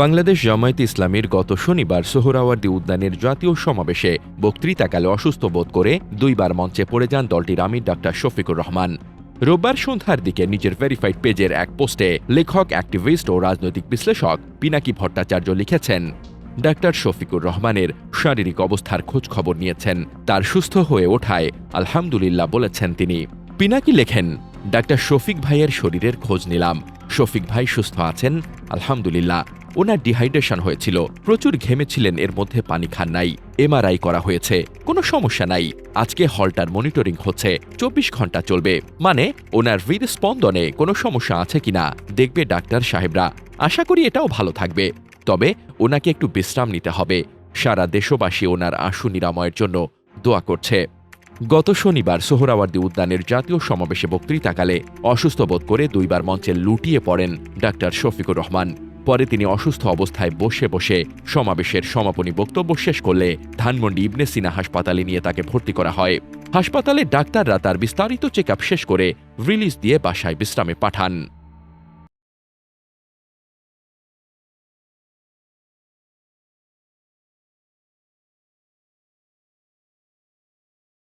বাংলাদেশ জামায়াত ইসলামীর গত শনিবার সোহরাওয়ার্দী উদ্যানের জাতীয় সমাবেশে বক্তৃতাকালে অসুস্থ বোধ করে দুইবার মঞ্চে পড়ে যান দলটির আমির ডাক্তার শফিকুর রহমান। রোববার সন্ধ্যার দিকে নিজের ভেরিফাইড পেজের এক পোস্টে লেখক অ্যাক্টিভিস্ট ও রাজনৈতিক বিশ্লেষক পিনাকি ভট্টাচার্য লিখেছেন, ডাক্তার শফিকুর রহমানের শারীরিক অবস্থার খোঁজ খবর নিয়েছেন। তার সুস্থ হয়ে ওঠায় আলহামদুলিল্লাহ বলেছেন তিনি। পিনাকি লেখেন, ডাক্তার শফিক ভাইয়ের শরীরের খোঁজ নিলাম। শফিক ভাই সুস্থ আছেন, আলহামদুলিল্লাহ। ওনার ডিহাইড্রেশন হয়েছিল। প্রচুর ঘেমেছিলেন, এর মধ্যে পানি খান নাই। এমআরআই করা হয়েছে। কোনো সমস্যা নাই। আজকে হলটার মনিটরিং হচ্ছে। চব্বিশ ঘণ্টা চলবে। মানে ওনার হৃদস্পন্দনে কোনো সমস্যা আছে কিনা, দেখবে ডাক্তার সাহেবরা। আশা করি এটাও ভালো থাকবে। তবে ওনাকে একটু বিশ্রাম নিতে হবে। সারা দেশবাসী ওনার আশু নিরাময়ের জন্য দোয়া করছে। গত শনিবার সোহরাওয়ার্দী উদ্যানের জাতীয় সমাবেশে বক্তৃতাকালে অসুস্থ বোধ করে দুইবার মঞ্চে লুটিয়ে পড়েন ডাক্তার শফিকুর রহমান। পরে তিনি অসুস্থ অবস্থায় বসে বসে সমাবেশের সমাপনী বক্তব্য শেষ করলে ধানমন্ডি ইবনে সিনা হাসপাতালে নিয়ে তাকে ভর্তি করা হয়। হাসপাতালে ডাক্তাররা তার বিস্তারিত চেক শেষ করে রিলিজ দিয়ে বাসায় বিশ্রামে পাঠান।